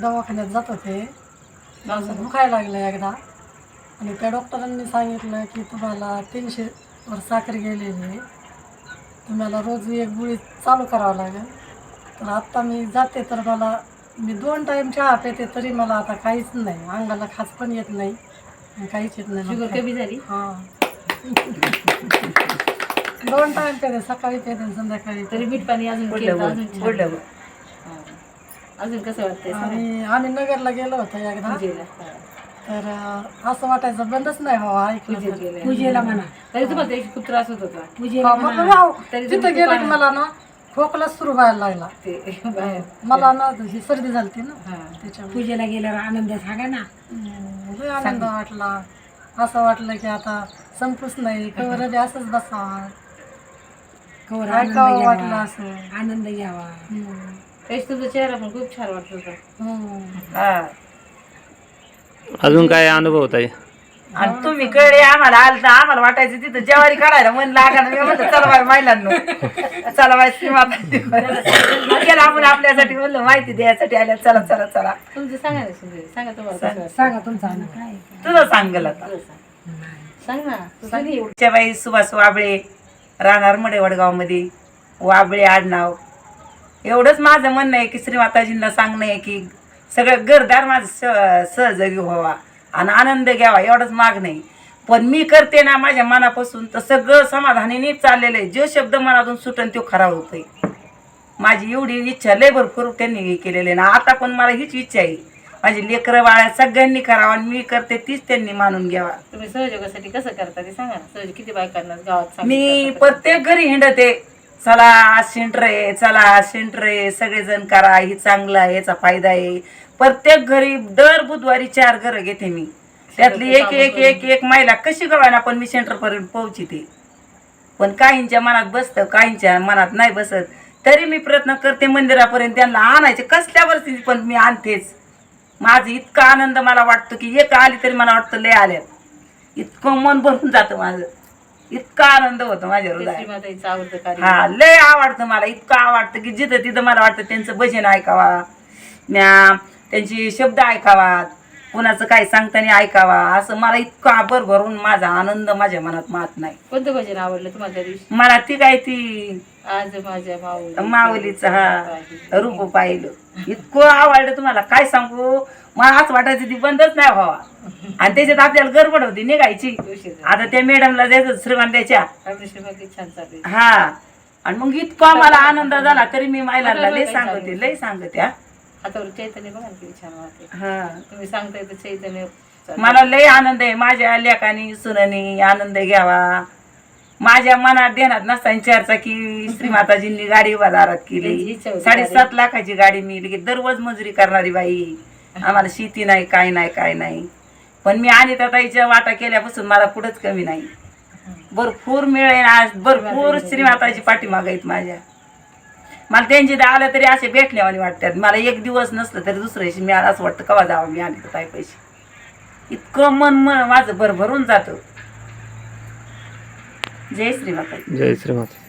दवाखान्यात जात होते. असं दुखायला लागलं एकदा. आणि त्या डॉक्टरांनी सांगितलं की तुम्हाला तीनशे वर साखर गेलेली आहे. तुम्हाला रोज एक गुळी चालू करावं लागेल. तर आत्ता मी जाते तर मला मी दोन टाईम चहा पेते तरी मला आता काहीच नाही. अंगाला खास पण येत नाही. आणि काहीच येत नाही शुगर. कमी झाली? हां. दोन टाईम पेते सकाळी पेते संध्याकाळी तरी मीठ पाणी अजून अजून. अजून कसं वाटतंय? सांगा. आणि आम्ही नगरला गेलो होतो एकदा. पूजेला हा. तर अं, असं वाटायचं बंदच नाही व्हावं ऐकलं पूजेला तर. गेलं. पूजेला म्हणा. तरी तुम्हाला त्याची खूप त्रास होत होता. पूजेला म्हणा. तरी तिथं गेलं की मला ना खोकला सुरू व्हायला लागला. ते बाहेर मला ना ही सर्दी झाली ना. हा. त्याच्यामुळे. पूजेला गेल्यावर आनंद सांगा ना. हम्म, लय आनंद वाटला. असं वाटलं की आता संपूच नाही. कवर बी असंच बसावा. कवर आनंद ऐकावं वाटलं घ्यावा असं. आनंद घ्यावा. हम्म. तुमचा चेहरा पण खूप छान वाटत होता. हा. अजून काय अनुभव होता आणि तुम्ही कळे आम्हाला आलं तर आम्हाला वाटायचं तिथं जेवारी काढायला मन लागा मी म्हणलं चला बाय महिलांनो चला बाय श्रीमाता गेला आपण आपल्यासाठी म्हणलं माहिती द्यायसाठी आल्या चला चला चला. तुमचं सांगा ना सुंदरी. सांगा तुम्हाला. सांगा तुमचा अनुभव काय तुझं सांगल आता. तुझं सांग. सांग ना. बाई सुभाष वाबळे राहणार मडे वडगावमध्ये वाबळे आडनाव. एवढंच माझं म्हणणं आहे की श्रीमाताजींना सांगणं आहे की सगळं घरदार माझं स सहजगी व्हावा आणि आनंद घ्यावा एवढंच माग नाही पण मी करते ना माझ्या मनापासून तर सगळं समाधानाने चाललेलं आहे. जो शब्द मनातून सुटन तो खरा होतोय. माझी एवढी इच्छा लय भरपूर त्यांनी हे केलेली आहे. ना आता पण मला हीच इच्छा आहे. माझी लेकरं बाळा सगळ्यांनी करावं आणि मी करते तीच त्यांनी मानून घ्यावा. तुम्ही सहयोगासाठी कसं करता ते सांगा सहयोग किती बायकांना गावात मी प्रत्येक घरी हिंडते. चला सेंटर चला सेंटर सगळेजण करा ही चांगलं आहे याचा फायदा आहे. प्रत्येक घरी दर बुधवारी चार घरं घेते मी. त्यातली एक एक एक एक महिला कशी कळवायना पण मी सेंटर पर्यंत पोहोचते. पण काहींच्या मनात बसतं काहींच्या मनात नाही बसत. तरी मी प्रयत्न करते मंदिरापर्यंत त्यांना आणायचे. कसल्या परिस्थितीत पण मी आणतेच. माझं इतका आनंद मला वाटतो की एक आली तरी मला वाटतं लय आल्यात. इतकं मन भरून जातं माझं. इतका आनंद होतो माझ्या हृदयात. श्रीमाताईचं आवडतं कार्य. हा लय आवडतं मला इतकं आवडतं की जिथं तिथं मला वाटतं त्यांचं भजन ऐकावा. म्या त्यांची शब्द ऐकावा कुणाचं काय सांगताना ऐकावा. असं मला इतकं भरभरून माझा आनंद माझ्या मनात मात नाही. कोणतं भजन आवडलं तुम्हाला त्या दिवशी? मला ती काय ती आज माझ्या माऊली. माऊलीचं हा. रूप पाहिलं. इतकं आवडलं तुम्हाला. काय सांगू? मला असं वाटायचं ती बंदच नाही व्हावा. आणि त्याच्यात आपल्याला गडबड होती निघायची. आता त्या मॅडमला द्यायचं श्रीमान द्यायच्या आपली श्रीमती छान चालली हा. आणि मग इतका मला आनंद झाला. तरी मी महिलांना लय सांगते लय सांगते हा. हातावर चैतन्य बघा ना किती छान वाटते हा. तुम्ही सांगताय तर चैतन्य. मला लय आनंद आहे. माझ्या लेखानी सुनानी आनंद घ्यावा. माझ्या मनात देण्यात नसताना चर्चा की श्रीमाताजींनी गाडी बाजारात केली. साडेसात लाखाची गाडी मी लगेच दररोज मजुरी करणारी बाई. आम्हाला शेती नाही काय नाही काय नाही. पण मी आणि ताईच्या वाटा केल्यापासून मला कुठंच कमी नाही. भरपूर मिळेल आज. भरपूर श्रीमाताची पाठीमाग आहेत माझ्या. मला त्यांची दा आलं तरी असे भेटल्यावानी वाटतात. मला एक दिवस नसलं तरी दुसऱ्या दिवशी मी असं वाटतं कवा जावं मी आली तर काय पैसे? इतकं मन मन माझं भरभरून जातं. जय श्रीमाता. जय श्रीमाता.